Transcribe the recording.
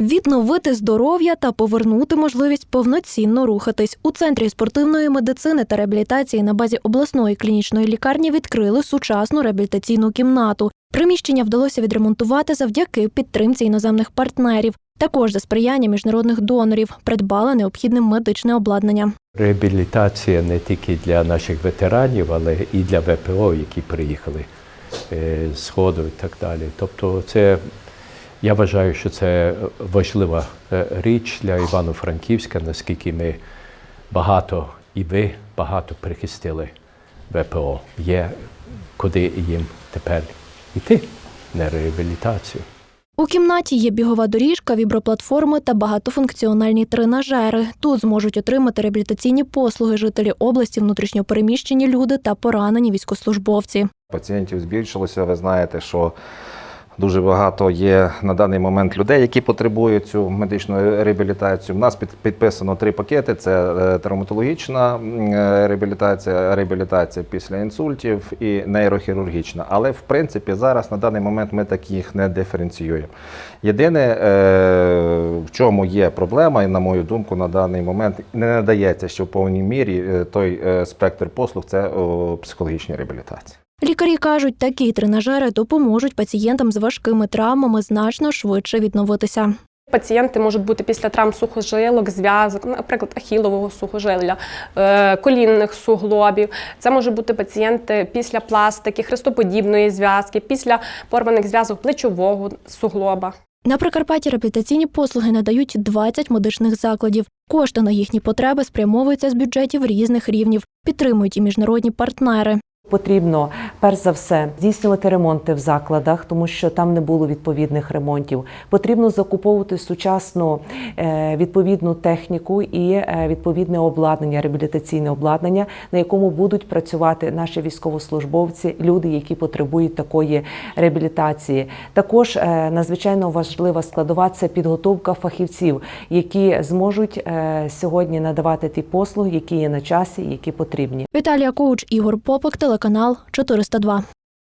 Відновити здоров'я та повернути можливість повноцінно рухатись у центрі спортивної медицини та реабілітації на базі обласної клінічної лікарні відкрили сучасну реабілітаційну кімнату. Приміщення вдалося відремонтувати завдяки підтримці іноземних партнерів. Також за сприяння міжнародних донорів придбали необхідне медичне обладнання. Реабілітація не тільки для наших ветеранів, але і для ВПО, які приїхали е, з Сходу і так далі. Тобто, це я вважаю, що це важлива е, річ для Івано-Франківська, наскільки ми багато і ви багато прихистили ВПО. Є куди їм тепер йти на реабілітацію. У кімнаті є бігова доріжка, віброплатформи та багатофункціональні тренажери. Тут зможуть отримати реабілітаційні послуги жителі області, внутрішньопереміщені люди та поранені військовослужбовці. Пацієнтів збільшилося. Ви знаєте, що дуже багато є на даний момент людей, які потребують цю медичну реабілітацію. У нас під, підписано три пакети: це е, травматологічна е, реабілітація, реабілітація після інсультів і нейрохірургічна. Але в принципі зараз на даний момент ми таких не диференціюємо. Єдине, е, в чому є проблема, і на мою думку, на даний момент не надається ще в повній мірі той спектр послуг це психологічні реабілітації. Лікарі кажуть, такі тренажери допоможуть пацієнтам з важкими травмами значно швидше відновитися. Пацієнти можуть бути після травм сухожилок, зв'язок, наприклад, ахілового сухожилля, е, колінних суглобів. Це можуть бути пацієнти після пластики, хрестоподібної зв'язки, після порваних зв'язок плечового суглоба. На Прикарпатті реабілітаційні послуги надають 20 медичних закладів. Кошти на їхні потреби спрямовуються з бюджетів різних рівнів, підтримують і міжнародні партнери. Потрібно перш за все здійснювати ремонти в закладах, тому що там не було відповідних ремонтів. Потрібно закуповувати сучасну е, відповідну техніку і е, відповідне обладнання, реабілітаційне обладнання, на якому будуть працювати наші військовослужбовці, люди, які потребують такої реабілітації. Також е, надзвичайно важлива складова це підготовка фахівців, які зможуть сьогодні надавати ті послуги, які є на часі, які потрібні. Віталія Коуч, Ігор Попик, телеканал 402.